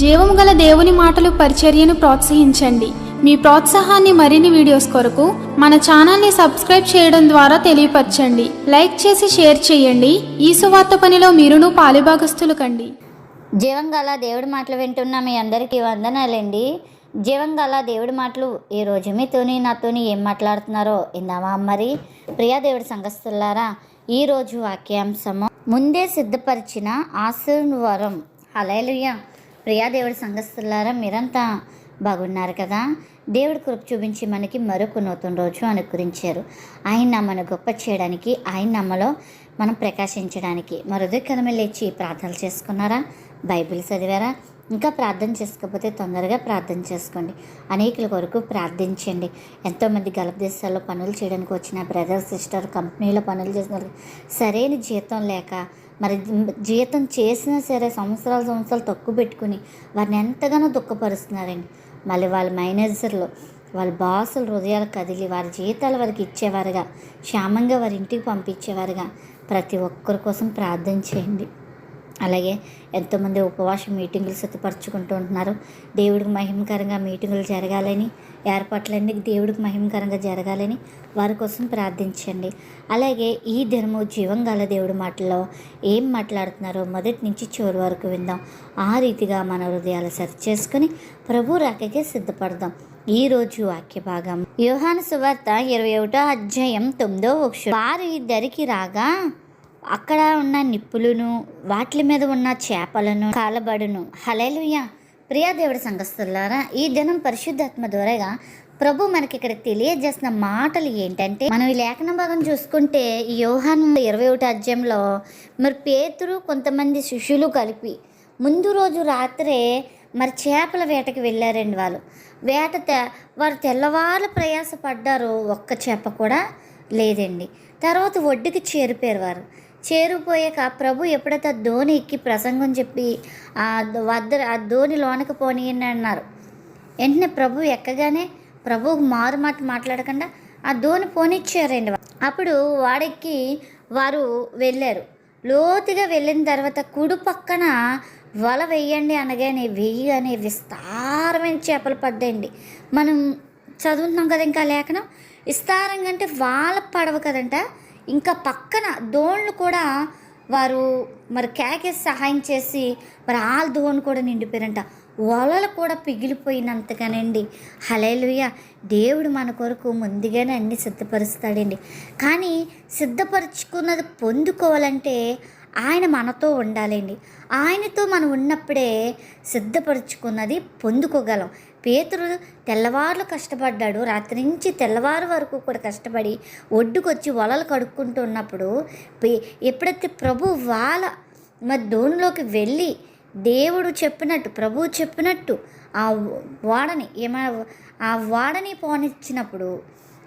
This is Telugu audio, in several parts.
జీవం గల దేవుని మాటలు పరిచర్యను ప్రోత్సహించండి. మీ ప్రోత్సాహాన్ని మరిన్ని వీడియోస్ కొరకు మన ఛానల్ని సబ్స్క్రైబ్ చేయడం ద్వారా తెలియపరచండి. లైక్ చేసి షేర్ చేయండి. ఈ సువార్త పనిలో మీరును పాలుభాగస్తులు కండి. జీవం గల దేవుడి మాటలు వింటున్న మీ అందరికీ వందనాలండి. జీవం గల దేవుడి మాటలు ఈ రోజు మీతోని నాతోని ఏం మాట్లాడుతున్నారో ఇందామా మరి? ప్రియా దేవుడి సంఘస్థులారా ఈరోజు వాక్యాంశము ముందే సిద్ధపరిచిన ఆశీర్వరం హలేలుయ్య ప్రియా దేవుడి సంఘస్థులారా మీరంతా బాగున్నారు కదా? దేవుడి కృప చూపించి మనకి మరొక నూతన రోజు అనుకరించారు. ఆయన నమ్మను గొప్ప చేయడానికి ఆయన నమ్మలో మనం ప్రకాశించడానికి మరొక కదమే లేచి ప్రార్థనలు చేసుకున్నారా? బైబిల్ చదివారా? ఇంకా ప్రార్థన చేసుకోకపోతే తొందరగా ప్రార్థన చేసుకోండి. అనేకుల కొరకు ప్రార్థించండి. ఎంతోమంది గల్ఫ్ దేశాల్లో పనులు చేయడానికి వచ్చిన బ్రదర్ సిస్టర్ కంపెనీలో పనులు చేసిన సరైన జీతం లేక మరి జీతం చేసినా సరే సంవత్సరాలు సంవత్సరాలు తక్కువ పెట్టుకుని వారిని ఎంతగానో దుఃఖపరుస్తున్నారండి. మళ్ళీ వాళ్ళ మేనేజర్లు వాళ్ళ బాసులు హృదయాలు కదిలి వారి జీతాలు వారికి ఇచ్చేవారుగా క్షేమంగా వారి ఇంటికి పంపించేవారుగా ప్రతి ఒక్కరి కోసం ప్రార్థన చేయండి. అలాగే ఎంతోమంది ఉపవాస మీటింగులు సిద్ధపరచుకుంటూ ఉంటున్నారు. దేవుడికి మహిమకరంగా మీటింగులు జరగాలని ఏర్పాట్లన్నీ దేవుడికి మహిమకరంగా జరగాలని వారి కోసం ప్రార్థించండి. అలాగే ఈ దినము జీవం గల దేవుడి మాటల్లో ఏం మాట్లాడుతున్నారో మొదటి నుంచి చివరి వరకు విందాం. ఆ రీతిగా మన హృదయాలు సరి చేసుకుని ప్రభు రాకకే సిద్ధపడదాం. ఈ రోజు వాక్య భాగం. యోహాను సువార్త ఇరవై ఒకటో అధ్యాయం తొమ్మిదో వక్ష వారు ఇద్దరికి రాగా అక్కడ ఉన్న నిప్పులను వాటి మీద ఉన్న చేపలను కాలబడును. హలేలుయ్య ప్రియా దేవుడి సంఘస్థులారా ఈ దినం పరిశుద్ధాత్మ ద్వారాగా ప్రభు మనకి ఇక్కడ తెలియజేసిన మాటలు ఏంటంటే మనం ఈ లేఖన భాగం చూసుకుంటే ఈ యోహాను ఇరవై ఒకటి అధ్యాయంలో మరి పేతురు కొంతమంది శిష్యులు కలిపి ముందు రోజు రాత్రే మరి చేపల వేటకి వెళ్ళారండి వాళ్ళు. వేట వారు తెల్లవారు ప్రయాసపడ్డారు ఒక్క చేప కూడా లేదండి. తర్వాత ఒడ్డుకి చేరిపోయారు వారు. చేరిపోయాక ప్రభు ఎప్పుడైతే ఆ ధోని ఎక్కి ప్రసంగం చెప్పి ఆ వద్ద ఆ ధోని లోనకి పోనీయండి అన్నారు. వెంటనే ప్రభు ఎక్కగానే ప్రభు మారు మాట మాట్లాడకుండా ఆ ధోని పోనిచ్చారండి అప్పుడు వాడెక్కి వారు వెళ్ళారు. లోతుగా వెళ్ళిన తర్వాత కుడి పక్కన వల వేయండి అనగానే వేయగానే విస్తారమైన చేపలు పడ్డాయండి. మనం చదువుతున్నాం కదా ఇంకా లేఖనం? విస్తారంగా అంటే వాళ్ళ పడవ కదంట. ఇంకా పక్కన దోణులు కూడా వారు మరి కేకేసి సహాయం చేసి మరి ఆల్ దోణి కూడా నిండిపోయారంట. వలలు కూడా పిగిలిపోయినంతగానండి. హలేలుయ దేవుడు మన కొరకు ముందుగానే అన్ని సిద్ధపరుస్తాడండి. కానీ సిద్ధపరుచుకున్నది పొందుకోవాలంటే ఆయన మనతో ఉండాలండి. ఆయనతో మనం ఉన్నప్పుడే సిద్ధపరుచుకున్నది పొందుకోగలం. పేతురు తెల్లవారులు కష్టపడ్డాడు. రాత్రి నుంచి తెల్లవారు వరకు కూడా కష్టపడి ఒడ్డుకొచ్చి వలలు కడుక్కుంటూ ఉన్నప్పుడు ఎప్పుడైతే ప్రభు వాళ్ళ మరి దోణిలోకి వెళ్ళి దేవుడు చెప్పినట్టు ప్రభువు చెప్పినట్టు ఆ వాడని ఏమ ఆ వాడని పోనిచ్చినప్పుడు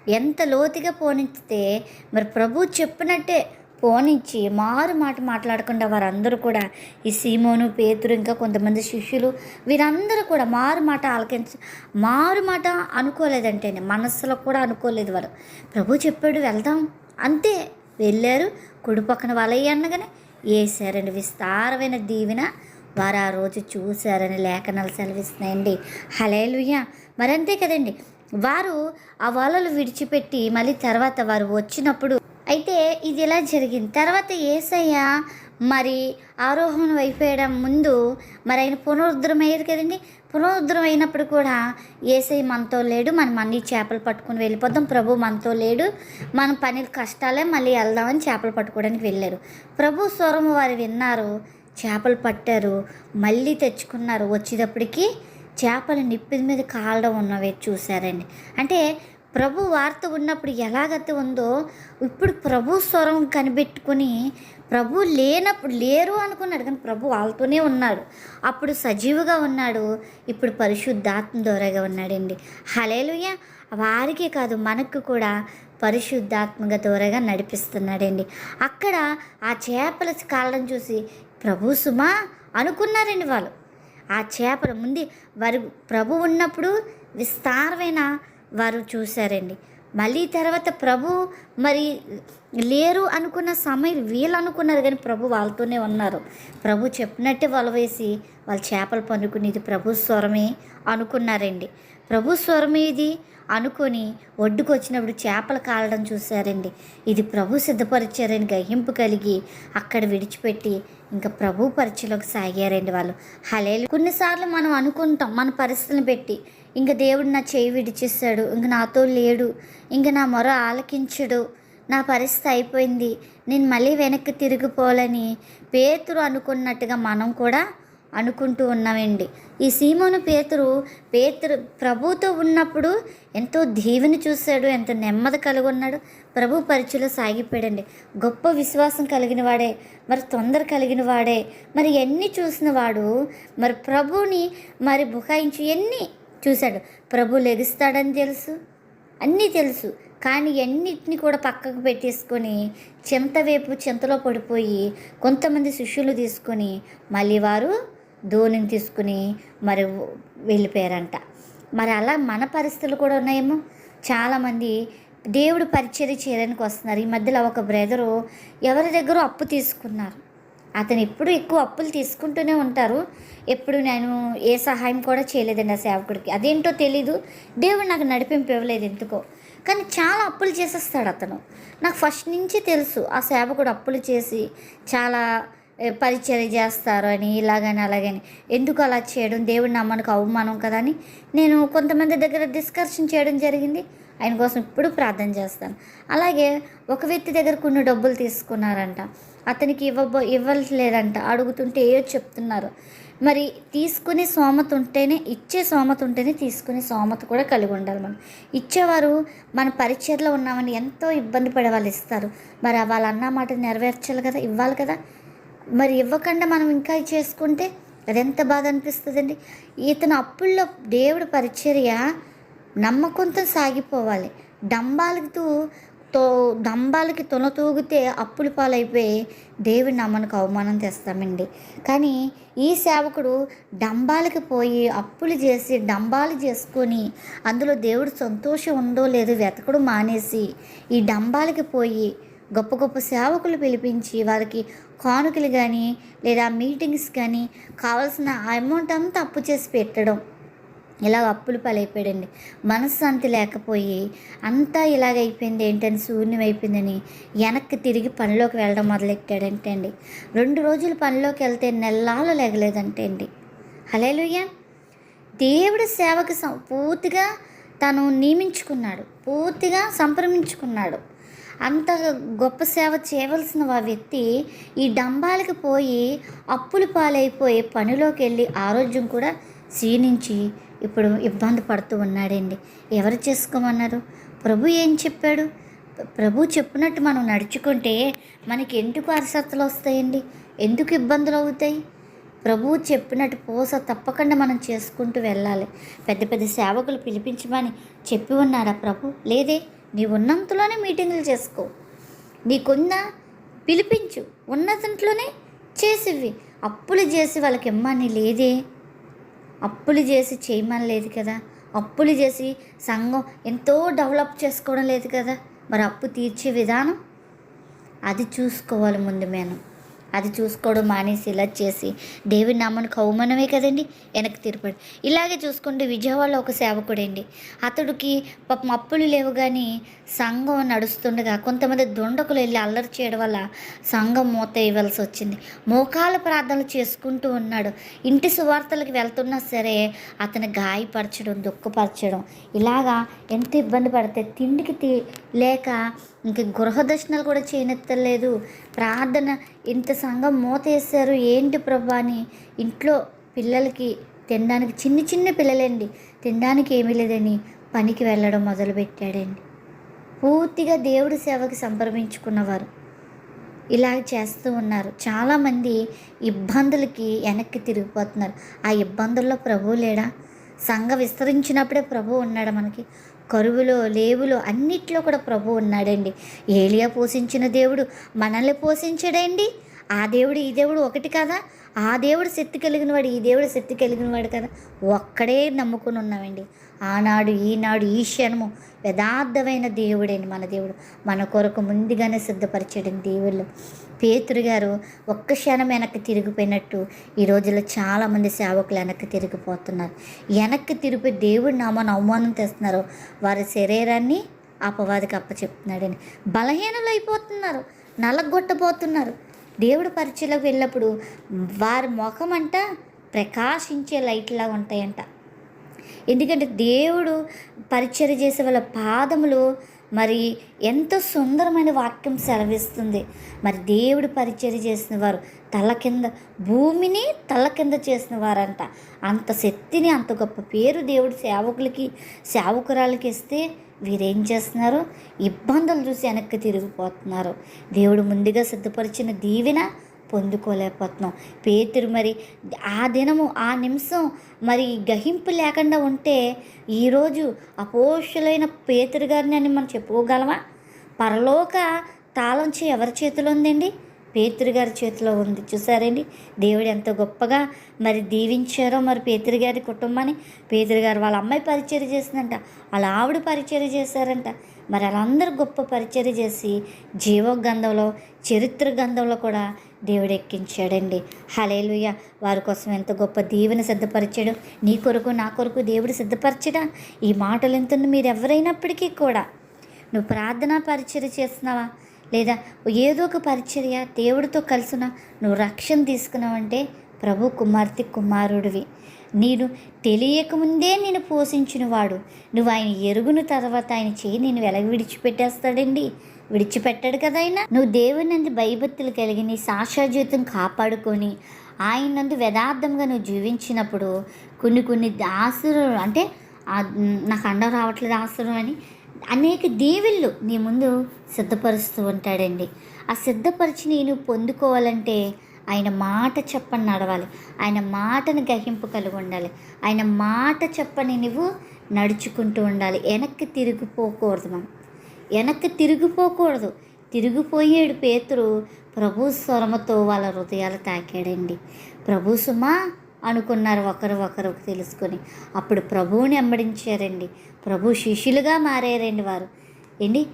ఎంత లోతుగా పోనిస్తే మరి ప్రభు చెప్పినట్టే పోనిచ్చి మారు మాట మాట్లాడకుండా వారందరూ కూడా ఈ సీమోను పేతురు ఇంకా కొంతమంది శిష్యులు వీరందరూ కూడా మారు మాట ఆలకించ మారు మాట అనుకోలేదంటేనే మనస్సులో కూడా అనుకోలేదు వారు. ప్రభు చెప్పాడు వెళ్దాం. అంతే వెళ్ళారు. కుడి పక్కన వలయ్య అనగానే వేసారండి విస్తారమైన దీవెన వారు ఆ రోజు చూశారని లేఖనాలు సెలవిస్తున్నాయండి. హలేలుయ్య మరి అంతే కదండి వారు ఆ వలలు విడిచిపెట్టి మళ్ళీ తర్వాత వారు వచ్చినప్పుడు అయితే ఇది ఇలా జరిగింది. తర్వాత ఏసయ్య మరి ఆరోహణం అయిపోయడం ముందు మరి ఆయన పునరుద్ధరం అయ్యారు కదండి. పునరుద్ధరం అయినప్పుడు కూడా ఏసై మనతో లేడు. మనం అన్ని చేపలు పట్టుకుని వెళ్ళిపోతాం. ప్రభు మనతో లేడు. మన పని కష్టాలే మళ్ళీ వెళ్దామని చేపలు పట్టుకోవడానికి వెళ్ళారు. ప్రభు స్వరం వారు విన్నారు. చేపలు పట్టారు. మళ్ళీ తెచ్చుకున్నారు. వచ్చేటప్పటికి చేపలు నిప్పిది మీద కాలడం ఉన్నవి చూశారండి. అంటే ప్రభు వార్త ఉన్నప్పుడు ఎలాగైతే ఉందో ఇప్పుడు ప్రభు స్వరం కనిపెట్టుకుని ప్రభు లేనప్పుడు లేరు అనుకున్నాడు కానీ ప్రభు వాళ్ళతోనే ఉన్నాడు. అప్పుడు సజీవుగా ఉన్నాడు ఇప్పుడు పరిశుద్ధాత్మ ద్వారాగా ఉన్నాడండి. హలేలుయ వారికే కాదు మనకు కూడా పరిశుద్ధాత్మక దూరంగా నడిపిస్తున్నాడండి. అక్కడ ఆ చేపల కాలం చూసి ప్రభు సుమా అనుకున్నారండి వాళ్ళు. ఆ చేపల ముందు వారు ప్రభు ఉన్నప్పుడు విస్తారమైన వారు చూశారండి. మళ్ళీ తర్వాత ప్రభు మరి లేరు అనుకున్న సమయం వీళ్ళు అనుకున్నారు కానీ ప్రభు వాళ్ళతోనే ఉన్నారు. ప్రభు చెప్పినట్టే వల వేసి వాళ్ళు చేపలు పనుకునేది ప్రభు స్వరమే అనుకున్నారండి. ప్రభు స్వరమేది అనుకొని ఒడ్డుకు వచ్చినప్పుడు చేపలు కాలడం చూశారండి. ఇది ప్రభు సిద్ధపరిచారని గ్రహింపు కలిగి అక్కడ విడిచిపెట్టి ఇంకా ప్రభు పరిచయలోకి సాగారండి వాళ్ళు. హలేలు కొన్నిసార్లు మనం అనుకుంటాం మన పరిస్థితిని పెట్టి ఇంక దేవుడు నా చేయి విడిచేస్తాడు ఇంక నాతో లేడు ఇంక నా మొర ఆలకించడు నా పరిస్థితి అయిపోయింది నేను మళ్ళీ వెనక్కి తిరిగిపోవాలని పేతురు అనుకున్నట్టుగా మనం కూడా అనుకుంటూ ఉన్నామండి. ఈ సీమోను పేతురు పేతురు ప్రభుతో ఉన్నప్పుడు ఎంతో దీవెని చూశాడు ఎంతో నెమ్మది కలిగి ఉన్నాడు ప్రభు పరిచయలో సాగిపోయాడండి. గొప్ప విశ్వాసం కలిగిన వాడే మరి తొందర కలిగిన వాడే మరి ఎన్ని చూసిన వాడు మరి ప్రభుని మరి బుకాయించి ఎన్ని చూశాడు? ప్రభు లెగుస్తాడని తెలుసు అన్నీ తెలుసు. కానీ అన్నిటిని కూడా పక్కకు పెట్టేసుకొని చెంత వైపు చెంతలో పడిపోయి కొంతమంది శిష్యులు తీసుకొని మళ్ళీ వారు ధోనిని తీసుకుని మరి వెళ్ళిపోయారంట. మరి అలా మన పరిస్థితులు కూడా ఉన్నాయేమో? చాలామంది దేవుడు పరిచర్య చేయడానికి వస్తున్నారు. ఈ మధ్యలో ఒక బ్రదరు ఎవరి దగ్గర అప్పు తీసుకున్నారు. అతను ఎప్పుడు ఎక్కువ అప్పులు తీసుకుంటూనే ఉంటారు. ఎప్పుడు నేను ఏ సహాయం కూడా చేయలేదండి ఆ సేవకుడికి. అదేంటో తెలీదు. దేవుడు నాకు నడిపింపు ఇవ్వలేదు ఎందుకో. కానీ చాలా అప్పులు చేసేస్తాడు అతను. నాకు ఫస్ట్ నుంచి తెలుసు ఆ సేవకుడు అప్పులు చేసి చాలా పరిచయం చేస్తారు అని ఇలాగని అలాగని. ఎందుకు అలా చేయడం? దేవుడి నమ్మనికి అవమానం కదా అని నేను కొంతమంది దగ్గర డిస్కషన్ చేయడం జరిగింది. ఆయన కోసం ఇప్పుడు ప్రార్థన చేస్తాను. అలాగే ఒక వ్యక్తి దగ్గర కొన్ని డబ్బులు తీసుకున్నారంట. అతనికి ఇవ్వబో ఇవ్వట్లేదంట. అడుగుతుంటే ఏదో చెప్తున్నారు. మరి తీసుకునే సోమత ఉంటేనే ఇచ్చే సోమత ఉంటేనే తీసుకునే సోమత కూడా కలిగి ఉండాలి మనం. ఇచ్చేవారు మన పరిచయలో ఉన్నామని ఎంతో ఇబ్బంది పడే వాళ్ళు ఇస్తారు. మరి వాళ్ళ అన్న మాట నెరవేర్చాలి కదా ఇవ్వాలి కదా. మరి ఇవ్వకుండా మనం ఇంకా చేసుకుంటే అదెంత ఎంత బాధ అనిపిస్తుందండి? ఇతను అప్పుల్లో దేవుడి పరిచర్య నమ్మకంతో సాగిపోవాలి. డంబాలతో తో డంబాలకి తొనతూగితే అప్పులు పాలైపోయి దేవుడు నమ్మనికి అవమానం తెస్తామండి. కానీ ఈ సేవకుడు డంబాలకి పోయి అప్పులు చేసి డంబాలు చేసుకొని అందులో దేవుడు సంతోషం ఉందో లేదో వెతకడం మానేసి ఈ డంబాలకి పోయి గొప్ప గొప్ప సేవకులు పిలిపించి వారికి కానుకలు కానీ లేదా మీటింగ్స్ కానీ కావాల్సిన అమౌంట్ అంతా అప్పు చేసి పెట్టడం. ఇలా అప్పులు పాలైపోయాడండి. మనశ్శాంతి లేకపోయి అంతా ఇలాగైపోయింది ఏంటని శూన్యం అయిపోయిందని వెనక్కి తిరిగి పనిలోకి వెళ్ళడం మొదలెట్టాడంటే అండి. రెండు రోజులు పనిలోకి వెళ్తే నెల్లాలు లేగలేదంటే అండి. హలేలుయ్య దేవుడి సేవకు సం- పూర్తిగా తను నియమించుకున్నాడు. పూర్తిగా సంప్రమించుకున్నాడు అంత గొప్ప సేవ చేయవలసిన ఆ వ్యక్తి ఈ డంబాలకి పోయి అప్పులు పాలైపోయి పనిలోకి వెళ్ళి ఆరోగ్యం కూడా క్షీణించి ఇప్పుడు ఇబ్బంది పడుతూ ఉన్నాడండి. ఎవరు చేసుకోమన్నారు? ప్రభు ఏం చెప్పాడు? ప్రభు చెప్పినట్టు మనం నడుచుకుంటే మనకి ఎందుకు అరసత్తులు వస్తాయండి? ఎందుకు ఇబ్బందులు అవుతాయి? ప్రభువు చెప్పినట్టు పోస తప్పకుండా మనం చేసుకుంటూ వెళ్ళాలి. పెద్ద పెద్ద సేవకులు పిలిపించమని చెప్పి ఉన్నారా ప్రభు? లేదే? నీ ఉన్నంతలోనే మీటింగులు చేసుకో. నీకున్న పిలిపించు. ఉన్నదంట్లోనే చేసివి అప్పులు చేసి వాళ్ళకి ఇమ్మని లేదే. అప్పులు చేసి చేయమని లేదు కదా. అప్పులు చేసి సంఘం ఎంతో డెవలప్ చేసుకోవడం లేదు కదా. మరి అప్పు తీర్చే విధానం? అది చూసుకోవాలి ముందు మేము అది చూసుకోవడం మానేసి ఇలా చేసి దేవుని నామను కౌమనమే కదండి? వెనక్కి తిరుపడి ఇలాగే చూసుకుంటే విజయవాడలో ఒక సేవకుడండి. అతడికి పాపం అప్పులు లేవు కానీ సంఘం నడుస్తుండగా కొంతమంది దుండకులు వెళ్ళి అల్లరి చేయడం వల్ల సంఘం మూత ఇవ్వాల్సి వచ్చింది. మోకాల ప్రార్థనలు చేసుకుంటూ ఉన్నాడు. ఇంటి సువార్తలకు వెళ్తున్నా సరే అతను గాయపరచడం దుఃఖపరచడం ఇలాగా ఎంత ఇబ్బంది పడితే తిండికి తి లేక ఇంక గృహ దర్శనాలు కూడా చేయనెత్తలేదు. ప్రార్థన ఇంత సంఘం మూత వేశారు ఏంటి ప్రభా అని ఇంట్లో పిల్లలకి తినడానికి చిన్న చిన్న పిల్లలండి తినడానికి ఏమీ లేదని పనికి వెళ్ళడం మొదలుపెట్టాడండి. పూర్తిగా దేవుడి సేవకి సంప్రమించుకున్నవారు ఇలా చేస్తూ ఉన్నారు. చాలామంది ఇబ్బందులకి వెనక్కి తిరిగిపోతున్నారు. ఆ ఇబ్బందుల్లో ప్రభువు లేడా? సంఘ విస్తరించినప్పుడే ప్రభు ఉన్నాడు మనకి? కరువులో లేవులో అన్నిట్లో కూడా ప్రభు ఉన్నాడండి. ఏలియా పోషించిన దేవుడు మనల్ని పోషించడండి. ఆ దేవుడు ఈ దేవుడు ఒకటి కదా? ఆ దేవుడు శక్తి కలిగిన వాడు ఈ దేవుడు శక్తి కలిగిన వాడు కదా? ఒక్కడే నమ్ముకుని ఉన్నామండి. ఆనాడు ఈనాడు ఈ క్షణము యథార్థమైన దేవుడేని మన దేవుడు. మన కొరకు ముందుగానే సిద్ధపరిచాడండి దేవుళ్ళు. పేతురు గారు ఒక్క క్షణం వెనక్కి తిరిగిపోయినట్టు ఈ రోజుల్లో చాలామంది సేవకులు వెనక్కి తిరిగిపోతున్నారు. వెనక్కి తిరిపి దేవుడి నామాన్ని అవమానం తెస్తున్నారు. వారి శరీరాన్ని అపవాదికి అప్పచెప్తున్నాడని. బలహీనలు అయిపోతున్నారు. నలగొట్టబోతున్నారు. దేవుడు పరిచయలోకి వెళ్ళినప్పుడు వారి ముఖం అంట ప్రకాశించే లైట్లా ఉంటాయంట. ఎందుకంటే దేవుడు పరిచయం చేసే వాళ్ళ పాదములు మరి ఎంతో సుందరమైన వాక్యం సెలవిస్తుంది. మరి దేవుడు పరిచయం చేసిన వారు తల కింద భూమిని తల కింద చేసిన వారంట అంత శక్తిని అంత గొప్ప పేరు దేవుడు సేవకులకి సేవకురాలకి ఇస్తే వీరేం చేస్తున్నారు? ఇబ్బందులు చూసి వెనక్కి తిరిగిపోతున్నారు. దేవుడు ముందుగా సిద్ధపరిచిన దీవెన పొందుకోలేకపోతున్నాం. పేతురు మరి ఆ దినము ఆ నిమిషం మరి గహింపు లేకుండా ఉంటే ఈరోజు అపోషులైన పేతురు గారిని అని మనం చెప్పుకోగలమా? పరలోక తాళంచి ఎవరి చేతిలో ఉందండి? పేతురు గారి చేతిలో ఉంది. చూసారండి దేవుడు ఎంత గొప్పగా మరి దీవించారో మరి పేతురు గారి కుటుంబాన్ని. పేతురు గారు వాళ్ళ అమ్మాయి పరిచయం చేసిందంట వాళ్ళ ఆవిడ పరిచయం చేశారంట. మరి వాళ్ళందరూ గొప్ప పరిచయం చేసి జీవ గంధంలో చరిత్ర గంధంలో కూడా దేవుడు ఎక్కించాడండి హలేలుయ వారి కోసం ఎంత గొప్ప దీవెని సిద్ధపరిచాడు. నీ కొరకు నా కొరకు దేవుడు సిద్ధపరచడా? ఈ మాటలు ఎంత మీరు ఎవరైనప్పటికీ కూడా నువ్వు ప్రార్థనా పరిచర్య చేస్తున్నావా? లేదా ఏదో ఒక పరిచర్య దేవుడితో కలిసిన? నువ్వు రక్షణ తీసుకున్నావంటే ప్రభు కుమార్తె కుమారుడివి. నేను తెలియకముందే నేను పోషించినవాడు. నువ్వు ఆయన ఎరుగున తర్వాత ఆయన చేయి నేను వెలగ విడిచిపెట్టేస్తాడండి. విడిచిపెట్టాడు కదా ఆయన. నువ్వు దేవుని నందు భయభక్తులు కలిగి నీ సాక్షాజీవితం కాపాడుకొని ఆయన నందు యథార్థంగా నువ్వు జీవించినప్పుడు కొన్ని కొన్ని ఆసురు అంటే నాకు అండ రావట్లేదు ఆసురు అని అనేక దేవుళ్ళు నీ ముందు సిద్ధపరుస్తూ ఉంటాడండి. ఆ సిద్ధపరిచి నేను పొందుకోవాలంటే ఆయన మాట చెప్పని నడవాలి. ఆయన మాటను గ్రహింపు కలిగి ఉండాలి. ఆయన మాట చెప్పని నువ్వు నడుచుకుంటూ ఉండాలి. వెనక్కి తిరిగిపోకూడదు మనం వెనక్కి తిరిగిపోకూడదు. తిరిగిపోయాడు పేతురు ప్రభు స్వరముతో వాళ్ళ హృదయాలు తాకాడండి. ప్రభు సుమా అనుకున్నారు ఒకరు ఒకరు తెలుసుకొని. అప్పుడు ప్రభువుని వెంబడించారండి. ప్రభు శిష్యులుగా మారారండి వారు. ఏంటి?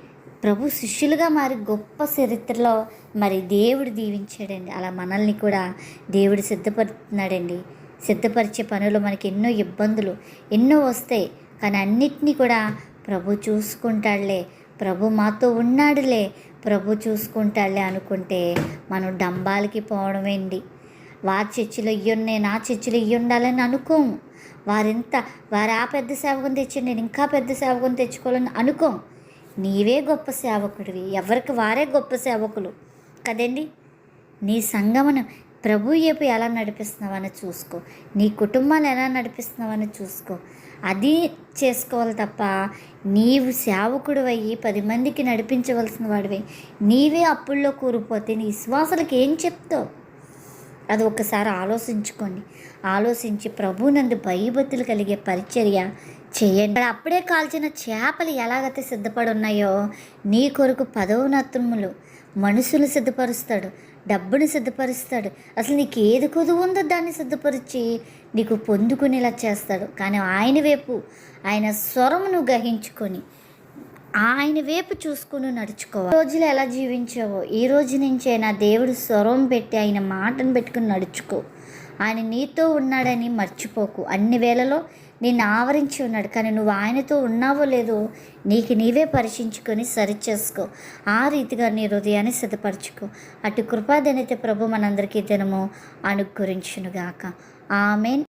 ప్రభు శిష్యులుగా మారి గొప్ప చరిత్రలో మరి దేవుడు దీవించాడండి. అలా మనల్ని కూడా దేవుడు సిద్ధపడుతున్నాడండి సిద్ధపరిచే పనులు మనకి ఎన్నో ఇబ్బందులు ఎన్నో వస్తాయి. కానీ అన్నిటినీ కూడా ప్రభు చూసుకుంటాడులే. ప్రభు మాతో ఉన్నాడులే. ప్రభు చూసుకుంటాడులే అనుకుంటే మనం డంబాలకి పోవడమేండి? వారి చర్చిలో ఇయ్యి నా చర్చిలో ఇయ్యి ఉండాలని అనుకోము. వారింత వారు ఆ పెద్ద సేవకుని తెచ్చి నేను ఇంకా పెద్ద సేవకుని తెచ్చుకోవాలని అనుకోం నీవే గొప్ప సేవకుడివి. ఎవరికి వారే గొప్ప సేవకులు. కదండి? నీ సంగమను ప్రభు వైపు ఎలా నడిపిస్తున్నావని చూసుకో. నీ కుటుంబాలు ఎలా నడిపిస్తున్నావని చూసుకో. అది చేసుకోవాలి తప్ప నీవు సేవకుడు అయ్యి పది మందికి నడిపించవలసిన వాడివి. నీవే అప్పుల్లో కూరిపోతే నీ విశ్వాసాలకు ఏం చెప్తావు? అది ఒకసారి ఆలోచించుకోండి. ఆలోచించి ప్రభునందు భయభక్తులు కలిగే పరిచర్య చేయండి. అప్పుడే కాల్చిన చేపలు ఎలాగైతే సిద్ధపడి ఉన్నాయో నీ కొరకు పదోన్నతములు మనుషులు సిద్ధపరుస్తాడు డబ్బును సిద్ధపరుస్తాడు. అసలు నీకు ఏది కొదువు ఉందో దాన్ని సిద్ధపరిచి నీకు పొందుకునేలా చేస్తాడు. కానీ ఆయన వైపు ఆయన స్వరమును గ్రహించుకొని ఆయన వైపు చూసుకుని నడుచుకోవాలి. ఈ రోజులు ఎలా జీవించావో ఈ రోజు నుంచే నా దేవుడు స్వరం పెట్టి ఆయన మాటను పెట్టుకుని నడుచుకో. ఆయన నీతో ఉన్నాడని మర్చిపోకు. అన్ని వేళలో నిన్ను ఆవరించి ఉన్నాడు. కానీ నువ్వు ఆయనతో ఉన్నావో లేదో నీకు నీవే పరీక్షించుకొని సరిచేసుకో. ఆ రీతిగా నీ హృదయాన్ని సిద్ధపరచుకో. అటు కృపాదనైతే ప్రభు మనందరికీ దినము అనుగురించునుగాక ఆమెన్.